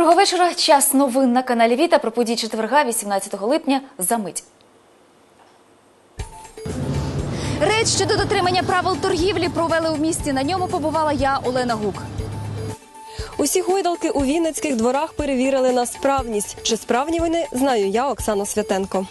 Доброго вечора. Час новин на каналі Віта про події четверга, 18 липня. За мить. Рейд щодо дотримання правил торгівлі провели у місті. На ньому побувала я, Олена Гук. Усі гойдалки у Вінницьких дворах перевірили на справність. Чи справні вони, знаю я, Оксана Святенко.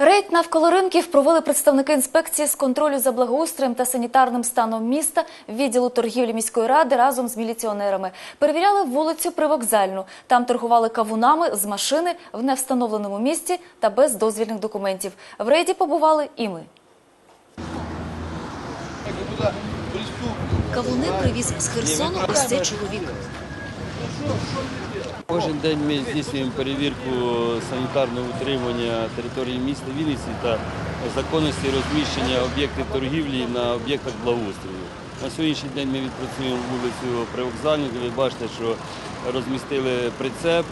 Рейд навколо ринків провели представники інспекції з контролю за благоустроєм та санітарним станом міста відділу торгівлі міської ради разом з міліціонерами. Перевіряли вулицю Привокзальну. Там торгували кавунами з машини в невстановленому місці та без дозвільних документів. В рейді побували і ми. Кавуни привіз з Херсону ось цей чоловік. Кожен день ми здійснюємо перевірку санітарного утримання території міста Вінниці та законності розміщення об'єктів торгівлі на об'єктах благоустрою. На сьогоднішній день ми відпрацюємо вулицю Привокзальну, де ви бачите, що розмістили прицеп,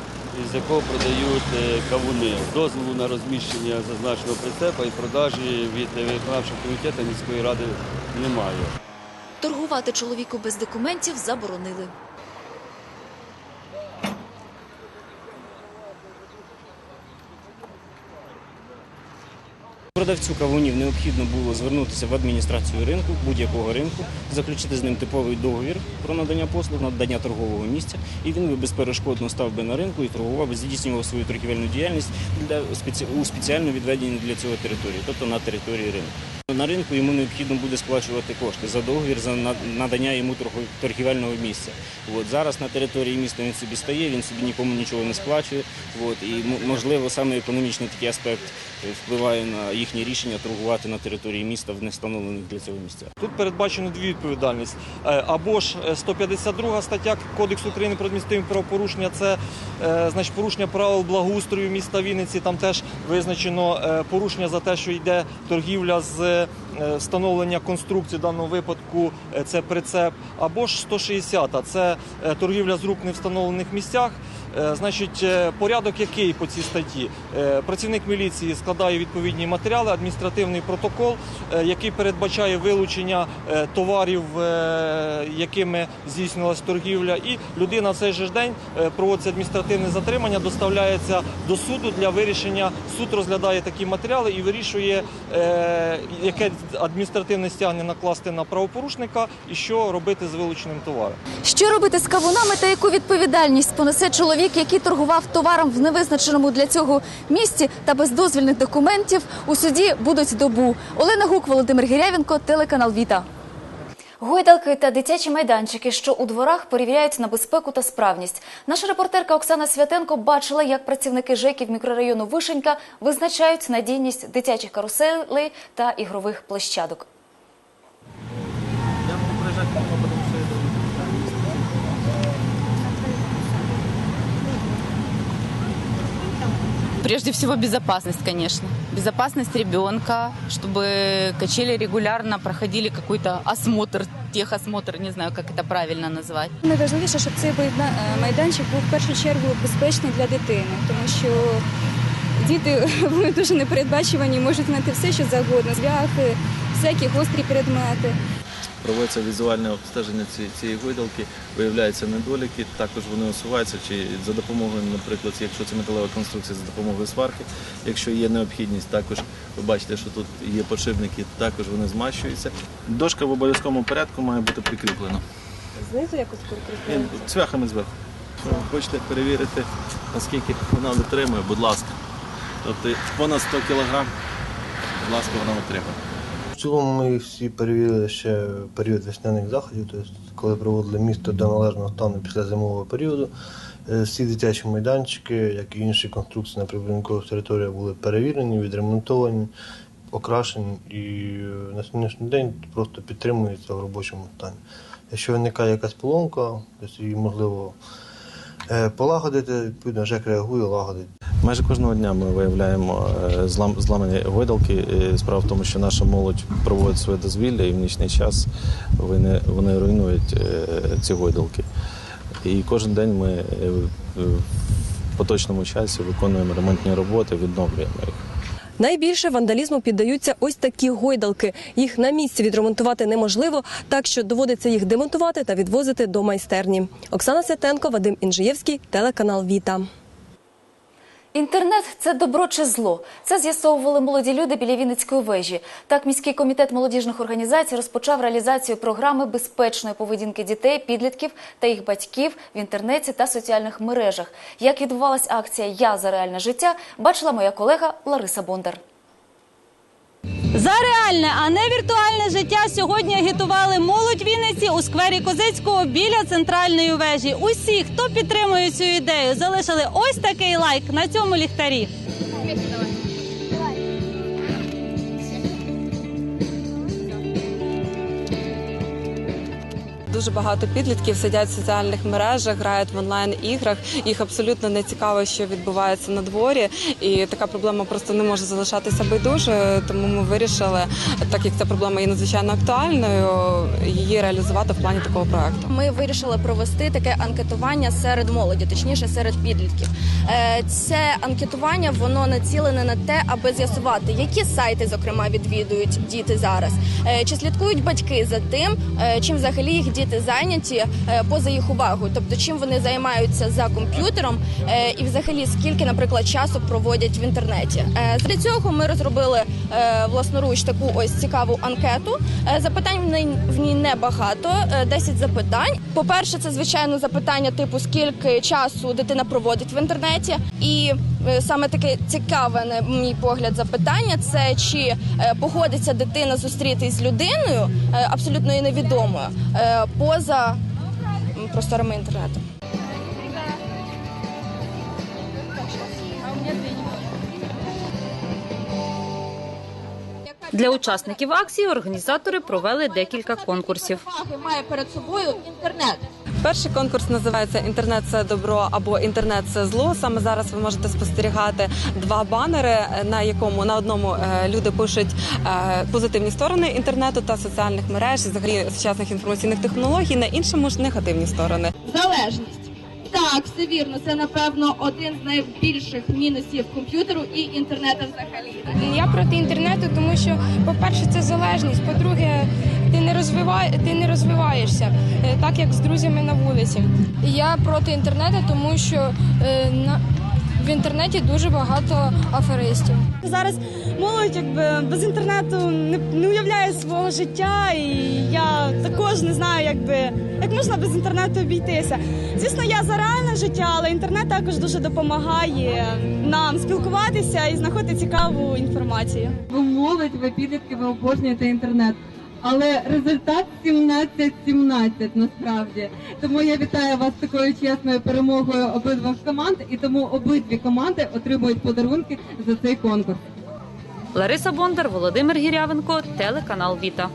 з якого продають е, кавуни. Дозволу на розміщення зазначеного прицепа і продажі від виконавчого комітету міської ради немає. Торгувати чоловіку без документів заборонили. Продавцю кавунів необхідно було звернутися в адміністрацію ринку, будь-якого ринку, заключити з ним типовий договір про надання послуг, надання торгового місця, і він би безперешкодно став би на ринку і торгував, би, здійснював свою торгівельну діяльність для у спеціально відведеній для цього території, тобто на території ринку. На ринку йому необхідно буде сплачувати кошти за договір за на- надання йому торгівельного місця. От зараз на території міста він собі стає, він собі нікому нічого не сплачує. От і можливо саме економічний такий аспект е, впливає на їхнє рішення торгувати на території міста в невстановлених для цього місцях. Тут передбачено дві відповідальності. Е, Або ж е, 152 стаття Кодексу України про адміністративні правопорушення це е, значить, порушення правил благоустрою міста Вінниці. Там теж визначено е, порушення за те, що йде торгівля з е, встановлення конструкції в даному випадку е, це прицеп. Або ж 160 це е, торгівля з рук не встановлених місцях. Е, Значить, е, порядок який по цій статті? Е, Працівник міліції складає відповідні матеріали, адміністративний протокол, який передбачає вилучення товарів, якими здійснювалася торгівля, і людина в цей же день проводиться адміністративне затримання, доставляється до суду для вирішення. Суд розглядає такі матеріали і вирішує, яке адміністративне стягнення накласти на правопорушника і що робити з вилученим товаром. Що робити з кавунами та яку відповідальність понесе чоловік, який торгував товаром в невизначеному для цього місці та без дозвільних документів у суді будуть добу. Олена Гук, Володимир Гірявенко, телеканал Віта. Гойдалки та дитячі майданчики, що у дворах перевіряють на безпеку та справність. Наша репортерка Оксана Святенко бачила, як працівники ЖЕКів мікрорайону Вишенька визначають надійність дитячих каруселей та ігрових площадок. Прежде всего безопасность, конечно. Безопасность ребенка, чтобы качели регулярно проходили какой-то осмотр, техосмотр, не знаю, как это правильно назвать. Найважливіше, щоб цей е, майданчик був в першу чергу безпечний для дитини, тому що діти вони дуже непередбачувані, можуть знайти все, що завгодно, зляхи, всякі гострі предмети. Проводиться візуальне обстеження цієї гойдалки, виявляються недоліки, також вони усуваються, чи за допомогою, наприклад, якщо це металева конструкція, за допомогою сварки. Якщо є необхідність, також ви бачите, що тут є подшипники, також вони змащуються. Дошка в обов'язковому порядку має бути прикріплена. Знизу якось І прикріплено? Цвяхами зверху. Хочете перевірити, наскільки вона витримує, будь ласка. Тобто понад 100 кг, будь ласка, вона витримує. Цілому ми всі перевірили ще період весняних заходів, тобто коли проводили місто до належного стану після зимового періоду. Е, Всі дитячі майданчики, як і інші конструкції на прибудинкових територіях були перевірені, відремонтовані, окрашені і е, на сьогоднішній день просто підтримуються в робочому стані. Якщо виникає якась поломка, тобто її можливо полагодити, відповідно, ЖЕК реагує, лагодить. Майже кожного дня ми виявляємо е, злам, зламані гойдалки. Е, Справа в тому, що наша молодь проводить своє дозвілля і в нічний час вони, вони руйнують е, ці гойдалки. І кожен день ми е, в поточному часі виконуємо ремонтні роботи, відновлюємо їх. Найбільше вандалізму піддаються ось такі гойдалки. Їх на місці відремонтувати неможливо, так що доводиться їх демонтувати та відвозити до майстерні. Оксана Сятенко, Вадим Інжиєвський, телеканал Віта. Інтернет це добро чи зло. Це з'ясовували молоді люди біля Вінницької вежі. Так, міський комітет молодіжних організацій розпочав реалізацію програми безпечної поведінки дітей, підлітків та їх батьків в інтернеті та соціальних мережах. Як відбувалась акція Я за реальне життя, бачила моя колега Лариса Бондар. За реальне, а не віртуальне життя сьогодні агітували молодь Вінниці у сквері Козицького біля центральної вежі. Усі, хто підтримує цю ідею, залишили ось такий лайк на цьому ліхтарі. Дуже багато підлітків сидять в соціальних мережах, грають в онлайн іграх. Їх абсолютно не цікаво, що відбувається на дворі, і така проблема просто не може залишатися байдужою. Тому ми вирішили, так як ця проблема є надзвичайно актуальною, її реалізувати в плані такого проекту. Ми вирішили провести таке анкетування серед молоді, точніше серед підлітків. Е, Це анкетування воно націлене на те, аби з'ясувати, які сайти, зокрема, відвідують діти зараз, Е, чи слідкують батьки за тим, е, чим взагалі їх діти зайняті е, поза їх увагою, тобто чим вони займаються за комп'ютером, е, і взагалі скільки, наприклад, часу проводять в інтернеті. Е, Для цього ми розробили власноруч таку ось цікаву анкету. Запитань в ній небагато, е, 10 запитань. По-перше, це звичайно запитання типу скільки часу дитина проводить в інтернеті, і саме таке цікаве, на мій погляд, запитання це чи е, погодиться дитина зустрітись з людиною е, абсолютно і невідомою е, поза просторами інтернету. Для учасників акції організатори провели декілька конкурсів. Має перед собою інтернет. Перший конкурс називається Інтернет це добро або інтернет це зло. Саме зараз ви можете спостерігати два банери, на якому на одному е, люди пишуть е, позитивні сторони інтернету та соціальних мереж, взагалі сучасних інформаційних технологій, на іншому ж негативні сторони. Залежність. Так, все вірно. Це напевно один з найбільших мінусів комп'ютеру і інтернету взагалі. Я проти інтернету, тому що, по-перше, це залежність. По-друге, ти не розвиває, ти не розвиваєшся е, так, як з друзями на вулиці. Я проти інтернету, тому що е, на в інтернеті дуже багато аферистів. Зараз молодь якби без інтернету не, не уявляє свого життя, і я також не знаю, якби як можна без інтернету обійтися. Звісно, я за реальне життя, але інтернет також дуже допомагає нам спілкуватися і знаходити цікаву інформацію. Ви молодь, ви підлітки, ви обожнюєте інтернет. Але результат 17-17 насправді. Тому я вітаю вас з такою чесною перемогою обидвох команд, і тому обидві команди отримують подарунки за цей конкурс. Лариса Бондар, Володимир Гірявенко, телеканал Віта.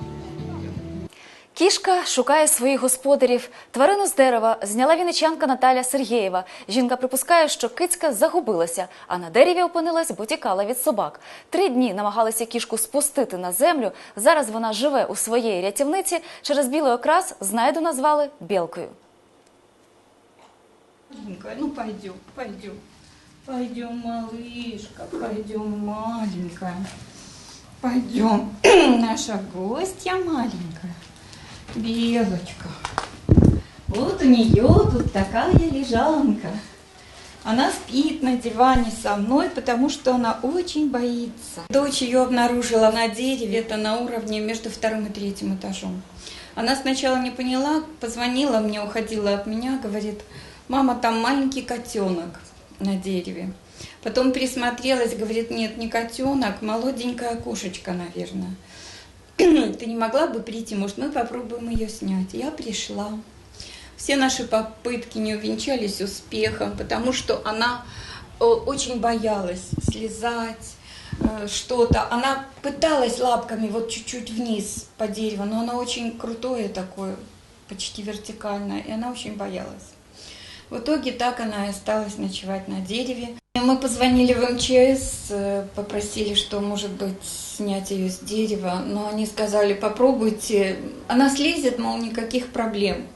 Кішка шукає своїх господарів. Тварину з дерева зняла вінничанка Наталя Сергєєва. Жінка припускає, що кицька загубилася, а на дереві опинилась, бо тікала від собак. Три дні намагалися кішку спустити на землю. Зараз вона живе у своєї рятівниці. Через білий окрас знайду назвали білкою. Маленькая, ну пойдем, пойдем. Пойдем, малышка, пойдем, маленькая. Пойдем, наша гостья маленькая. Белочка. Вот у нее тут такая лежанка. Она спит на диване со мной, потому что она очень боится. Дочь ее обнаружила на дереве, это на уровне между вторым и третьим этажом. Она сначала не поняла, позвонила мне, уходила от меня, говорит, мама, там маленький котенок на дереве. Потом присмотрелась, говорит, нет, не котенок, молоденькая кошечка, наверное. Ты не могла бы прийти, может, мы попробуем ее снять. Я пришла. Все наши попытки не увенчались успехом, потому что она э, очень боялась слезать, э, что-то. Она пыталась лапками вот чуть-чуть вниз по дереву, но она очень крутое такое, почти вертикальное, и она очень боялась. В итоге так она и осталась ночевать на дереве. Мы позвонили в МЧС, э, попросили, что, может быть, снять ее с дерева, но они сказали, попробуйте. Она слезет, мол, никаких проблем.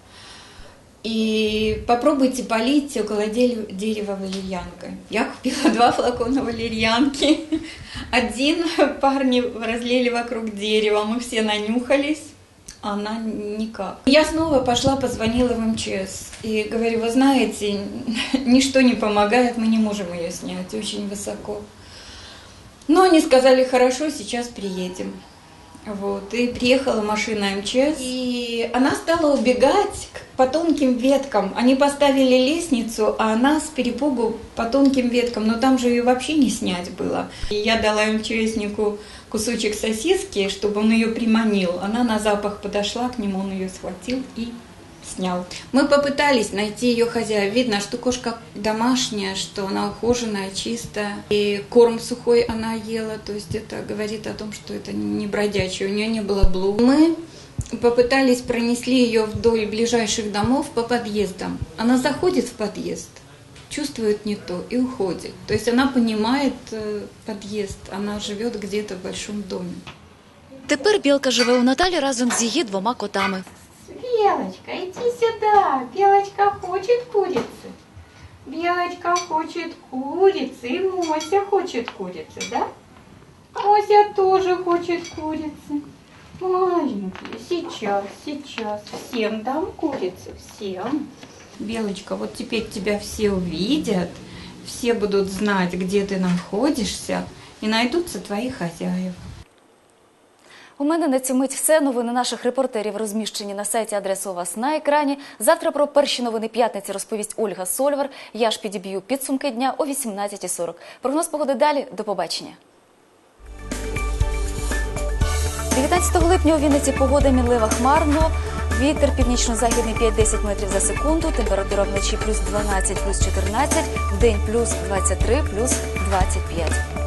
И попробуйте полить около дерева валерьянкой. Я купила два флакона валерьянки. Один парни разлили вокруг дерева, мы все нанюхались. Она никак. Я снова пошла, позвонила в МЧС. И говорю, вы знаете, ничто не помогает, мы не можем ее снять, очень высоко. Но они сказали, хорошо, сейчас приедем. Вот, и приехала машина МЧС, и она стала убегать к- по тонким веткам. Они поставили лестницу, а она с перепугу по тонким веткам, но там же ее вообще не снять было. И я дала МЧСнику кусочек сосиски, чтобы он ее приманил. Она на запах подошла к нему, он ее схватил и снял. Мы попытались найти ее хозяев. Видно, что кошка домашняя, что она ухоженная, чистая. И корм сухой она ела. То есть это говорит о том, что это не бродячая. У нее не было блуд. Мы попытались пронесли ее вдоль ближайших домов по подъездам. Она заходит в подъезд, чувствует не то и уходит. То есть она понимает э, подъезд, она живет где-то в большом доме. Тепер білка живе у Наталі разом з її двома котами. Белочка, иди сюда. Белочка хочет курицы. Белочка хочет курицы. И Мося хочет курицы, да? Мося тоже хочет курицы. Маленькие. Сейчас, сейчас. Всем дам курицы. Всем. Белочка, вот теперь тебя все увидят. Все будут знать, где ты находишься. И найдутся твои хозяева. У мене на цю мить все. Новини наших репортерів розміщені на сайті. Адреса у вас на екрані. Завтра про перші новини п'ятниці розповість Ольга Сольвар. Я ж підіб'ю підсумки дня о 18.40. Прогноз погоди далі. До побачення. 19 липня у Вінниці погода мінлива хмарно. Вітер північно-західний 5-10 метрів за секунду. Температура вночі плюс 12, плюс 14, в день плюс 23, плюс 25.